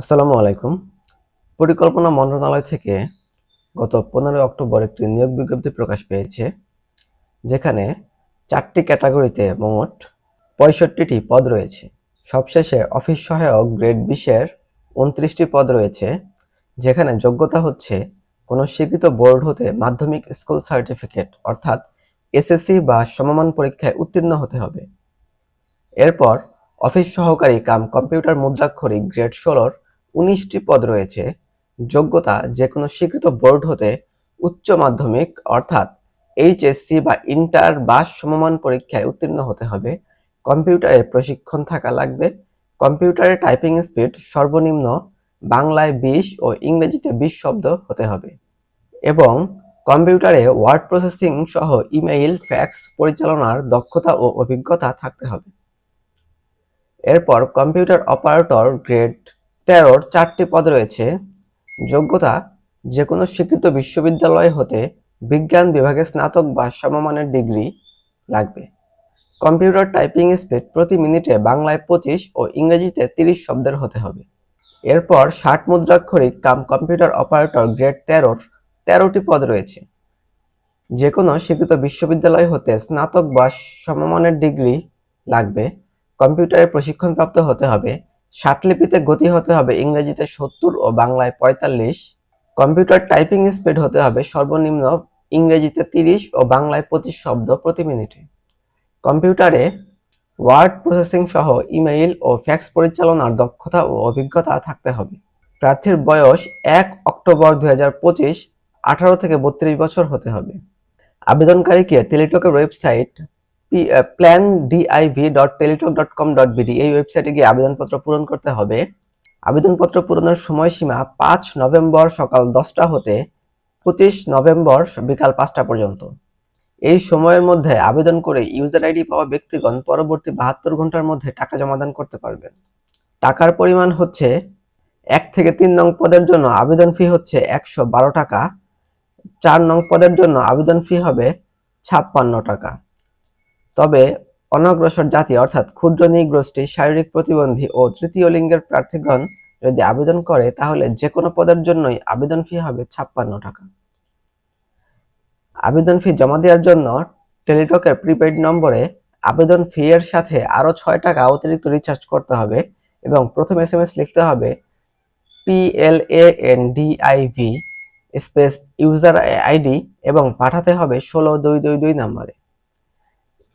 আসসালামু আলাইকুম। পরিকল্পনা মন্ত্রণালয় থেকে গত পনেরোই অক্টোবর একটি নিয়োগ বিজ্ঞপ্তি প্রকাশ পেয়েছে, যেখানে চারটি ক্যাটাগরিতে মোট পঁয়ষট্টিটি পদ রয়েছে। সবশেষে অফিস সহায়ক গ্রেড বিশের উনত্রিশটি পদ রয়েছে, যেখানে যোগ্যতা হচ্ছে কোনো স্বীকৃত বোর্ড হতে মাধ্যমিক স্কুল সার্টিফিকেট, অর্থাৎ এসএসসি বা সমমান পরীক্ষায় উত্তীর্ণ হতে হবে। এরপর অফিস সহকারী কাম কম্পিউটার মুদ্রাক্ষরিক গ্রেড ষোলোর উনিশটি পদ রয়েছে। যোগ্যতা যে কোনো স্বীকৃত বোর্ড হতে উচ্চ মাধ্যমিক অর্থাৎ এইচএসসি বা ইন্টার বা সমমান পরীক্ষায় উত্তীর্ণ হতে হবে। কম্পিউটারে প্রশিক্ষণ থাকা লাগবে। কম্পিউটারে টাইপিং স্পিড সর্বনিম্ন বাংলায় বিশ ও ইংরেজিতে বিশ শব্দ হতে হবে। এবং কম্পিউটারে ওয়ার্ড প্রসেসিং সহ ইমেইল, ফ্যাক্স, পরিচালনার দক্ষতা ও অভিজ্ঞতা থাকতে হবে। এরপর কম্পিউটার অপারেটর গ্রেড তেরোর চারটি পদ রয়েছে। যোগ্যতা যে কোনো স্বীকৃত বিশ্ববিদ্যালয় হতে বিজ্ঞান বিভাগে স্নাতক বা সমমানের ডিগ্রি লাগবে। কম্পিউটার টাইপিং স্পিড প্রতি মিনিটে বাংলায় পঁচিশ ও ইংরেজিতে তিরিশ শব্দের হতে হবে। এরপর ষাট মুদ্রাক্ষরিক কাম কম্পিউটার অপারেটর গ্রেড তেরোর তেরোটি পদ রয়েছে। যে কোনো স্বীকৃত বিশ্ববিদ্যালয় হতে স্নাতক বা সমমানের ডিগ্রি লাগবে। কম্পিউটারে প্রশিক্ষণপ্রাপ্ত হতে হবে ষাটলিপিতে গতি হতে হবে ইংরেজিতে সত্তর ও বাংলায় পঁয়তাল্লিশ। কম্পিউটার টাইপিং স্পিড হতে হবে সর্বনিম্ন ইংরেজিতে তিরিশ ও বাংলায় পঁচিশ শব্দ প্রতি মিনিটে। কম্পিউটারে ওয়ার্ড প্রসেসিং সহ ইমেইল ও ফ্যাক্স পরিচালনার দক্ষতা ও অভিজ্ঞতা থাকতে হবে। প্রার্থীর বয়স এক অক্টোবর দুই হাজার পঁচিশ, আঠারো থেকে বত্রিশ বছর হতে হবে। আবেদনকারীকে টেলিটকের website plan DIV dot Teletalk dot com dot BD এই ওয়েবসাইটে গিয়ে আবেদনপত্র পূরণ করতে হবে। আবেদনপত্র পূরণের সময়সীমা পাঁচ নভেম্বর সকাল দশটা হতে পঁচিশ নভেম্বর বিকাল পাঁচটা পর্যন্ত। এই সময়ের মধ্যে আবেদন করে ইউজার আইডি পাওয়া ব্যক্তিগণ পরবর্তী বাহাত্তর ঘণ্টার মধ্যে টাকা জমাদান করতে পারবেন। টাকার পরিমাণ হচ্ছে এক থেকে তিন নং পদের জন্য আবেদন ফি হচ্ছে একশো বারো টাকা, চার নং পদের জন্য আবেদন ফি হবে ছাপ্পান্ন টাকা। তবে অনগ্রসর জাতি অর্থাৎ ক্ষুদ্র নিগোষ্ঠী শারীরিক প্রতিবন্ধী ও তৃতীয় লিঙ্গের প্রার্থীগণ যদি আবেদন করে, তাহলে যে কোনো পদের জন্যই আবেদন ফি হবে ছাপ্পান্ন টাকা। আবেদন ফি জমা দেওয়ার জন্য টেলিটকের প্রিপেড নম্বরে আবেদন ফি এর সাথে আরও ছয় টাকা অতিরিক্ত রিচার্জ করতে হবে এবং প্রথম এস এম এস লিখতে হবে P L A N D space user ID এবং পাঠাতে হবে ষোলো দুই দুই দুই নাম্বারে।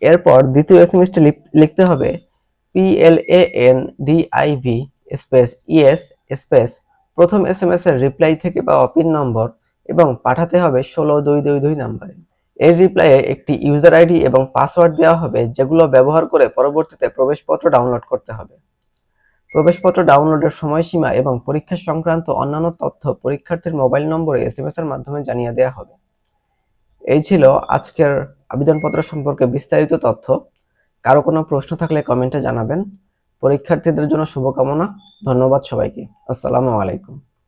এরপর দ্বিতীয় এস এম এসটি লিখতে হবে P L A N D I V space ES space প্রথম এস এম এস এর রিপ্লাই থেকে পাওয়া পিন নম্বর এবং পাঠাতে হবে ষোলো দুই দুই দুই নম্বরে। এর রিপ্লাইয়ে একটি ইউজার আইডি এবং পাসওয়ার্ড দেওয়া হবে, যেগুলো ব্যবহার করে পরবর্তীতে প্রবেশপত্র ডাউনলোড করতে হবে। প্রবেশপত্র ডাউনলোডের সময়সীমা এবং পরীক্ষা সংক্রান্ত অন্যান্য তথ্য পরীক্ষার্থীর মোবাইল নম্বরে এস এর মাধ্যমে জানিয়ে দেওয়া হবে। এই ছিল আজকের আবেদনপত্র সম্পর্কে বিস্তারিত তথ্য, কারও কোনো প্রশ্ন থাকলে কমেন্টে জানাবেন। পরীক্ষার্থীদের জন্য শুভকামনা। ধন্যবাদ সবাইকে। আসসালামু আলাইকুম।